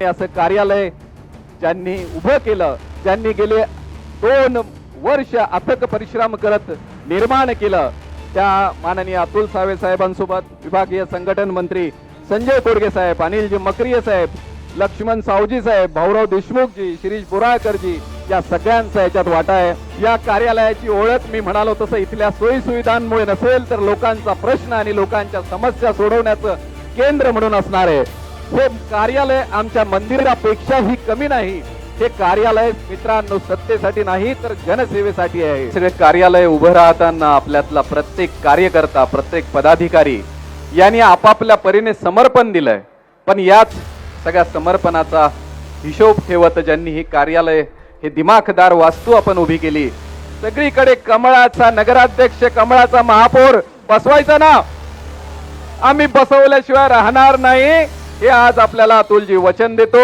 हे असं कार्यालय ज्यांनी उभं केलं ज्यांनी गेले दोन वर्ष अथक परिश्रम करत निर्माण केलं त्या माननीय अतुल सावे साहेबांसोबत विभागीय संघटन मंत्री संजय कोडगे साहेब अनिलजी मकरिय साहेब लक्ष्मण सावजी साहेब भाऊराव देशमुखजी शिरीष बोराळकरजी या सगळ्यांचा याच्यात वाटा आहे. या कार्यालयाची ओळख मी म्हणालो तसं इथल्या सोयीसुविधांमुळे नसेल तर लोकांचा प्रश्न आणि लोकांच्या समस्या सोडवण्याचं केंद्र म्हणून असणार आहे. हे कार्यालय आमच्या मंदिरापेक्षाही कमी नाही. हे कार्यालय मित्रांनो सत्तेसाठी नाही तर जनसेवेसाठी आहे. सगळे कार्यालय उभं राहताना आपल्यातला प्रत्येक कार्यकर्ता प्रत्येक पदाधिकारी यांनी आपापल्या परीने समर्पण दिलंय. पण याच सगळ्या समर्पणाचा हिशोब ठेवत ज्यांनी ही कार्यालय हे दिमाखदार वास्तू आपण उभी केली सगळीकडे कमळाचा नगराध्यक्ष कमळाचा महापौर बसवायचा ना? आम्ही बसवल्याशिवाय राहणार नाही. हे आज आपल्याला अतुलजी वचन देतो.